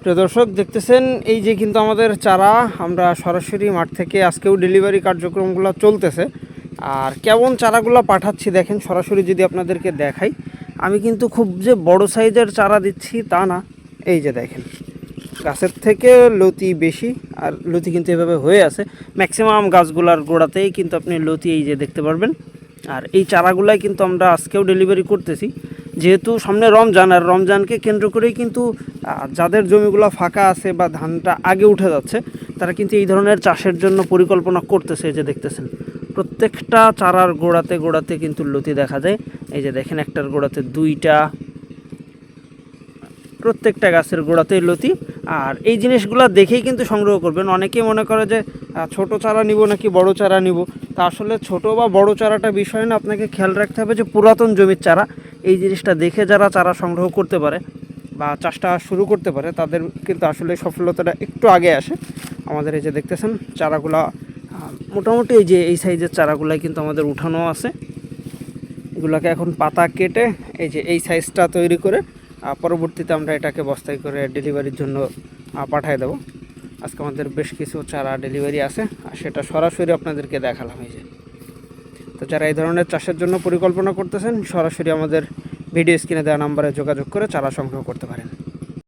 প্রিয় দর্শক, দেখতেছেন এই যে কিন্তু আমাদের চারা, আমরা সরাসরি মাঠ থেকে আজকেও ডেলিভারি কার্যক্রমগুলো চলতেছে। আর কেমন চারাগুলো পাঠাচ্ছি দেখেন, সরাসরি যদি আপনাদেরকে দেখাই। আমি কিন্তু খুব যে বড় সাইজের চারা দিচ্ছি তা না। এই যে দেখেন, গাছের থেকে লতি বেশি, আর লতি কিন্তু এভাবে হয়ে আছে। ম্যাক্সিমাম গাছগুলার গোড়াতেই কিন্তু আপনি লতি এই যে দেখতে পারবেন। আর এই চারাগুলাই কিন্তু আমরা আজকেও ডেলিভারি করতেছি। যেহেতু সামনে রমজান, আর রমজানকে কেন্দ্র করেই কিন্তু যাদের জমিগুলো ফাঁকা আছে বা ধানটা আগে উঠে যাচ্ছে, তারা কিন্তু এই ধরনের চাষের জন্য পরিকল্পনা করতেছে এই যে দেখতেছেন। প্রত্যেকটা চারার গোড়াতে গোড়াতে কিন্তু লতি দেখা যায়। এই যে দেখেন একটার গোড়াতে দুইটা প্রত্যেকটা গাছের গোড়াতেই লতি। আর এই জিনিসগুলো দেখেই কিন্তু সংগ্রহ করবেন। অনেকেই মনে করে যে ছোট চারা নিব নাকি বড় চারা নিব? তা আসলে ছোট বা বড় চারাটা বিষয় না। আপনাকে খেয়াল রাখতে হবে যে, পুরাতন জমির চারা, এই জিনিসটা দেখে যারা চারা সংগ্রহ করতে পারে বা চাষটা শুরু করতে পারে, তাদের কিন্তু আসলে সফলতাটা একটু আগে আসে। আমাদের এই যে দেখতেছেন, চারাগুলা মোটামুটি এই যে এই সাইজের চারাগুলাই কিন্তু আমাদের উঠানো আছে। এগুলোকে এখন পাতা কেটে এই যে এই সাইজটা তৈরি করে পরবর্তীতে আমরা এটাকে বস্তায় করে ডেলিভারির জন্য পাঠাই দেবো। আজকে আমাদের বেশ কিছু চারা ডেলিভারি আছে, আর সেটা সরাসরি আপনাদেরকে দেখালাম এই যে। তো যারা এই ধরনের চাষের জন্য পরিকল্পনা করতেছেন, সরাসরি আমাদের ভিডিও স্ক্রিনে দেওয়া নাম্বারে যোগাযোগ করে চারা সংগ্রহ করতে পারেন।